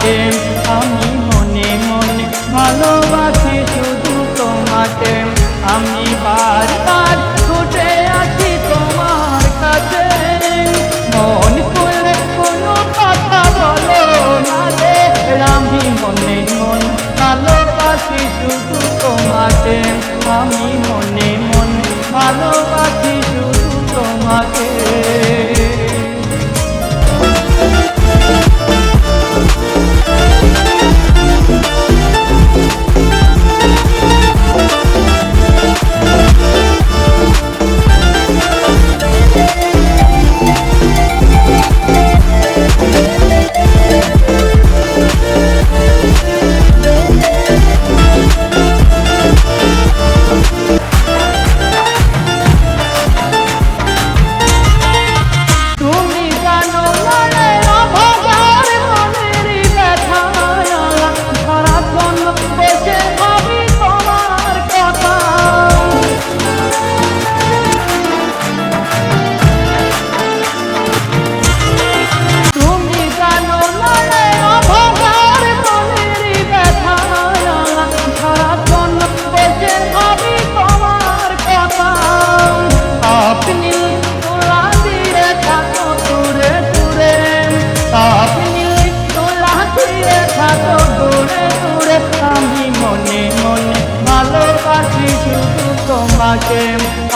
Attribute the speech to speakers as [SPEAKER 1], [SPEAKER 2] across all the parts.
[SPEAKER 1] তোমাকে আমি মনে মনে ভালোবাসি শুধু তোমাকে। আমি বারবার ছুটে আছি তোমার কাছে। মন খুলে কোনো কথা বলো না রে। আমি মনে মন ভালোবাসি শুধু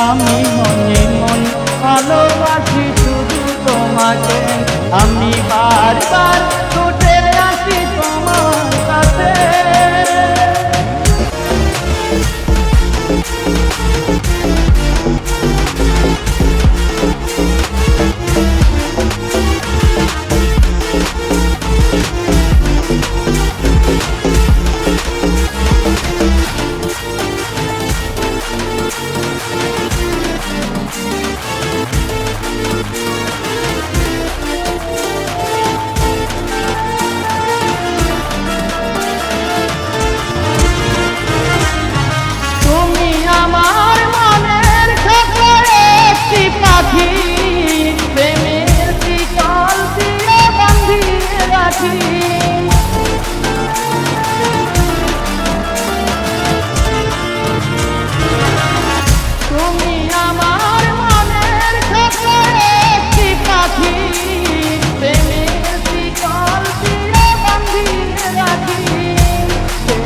[SPEAKER 1] আমি মনে মন ভালোবাসি শুধু তোমাকে। আমি বারবার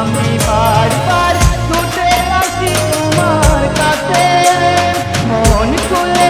[SPEAKER 1] আমি বারবার ছুটে আসি তোমার কাছে মন খুলে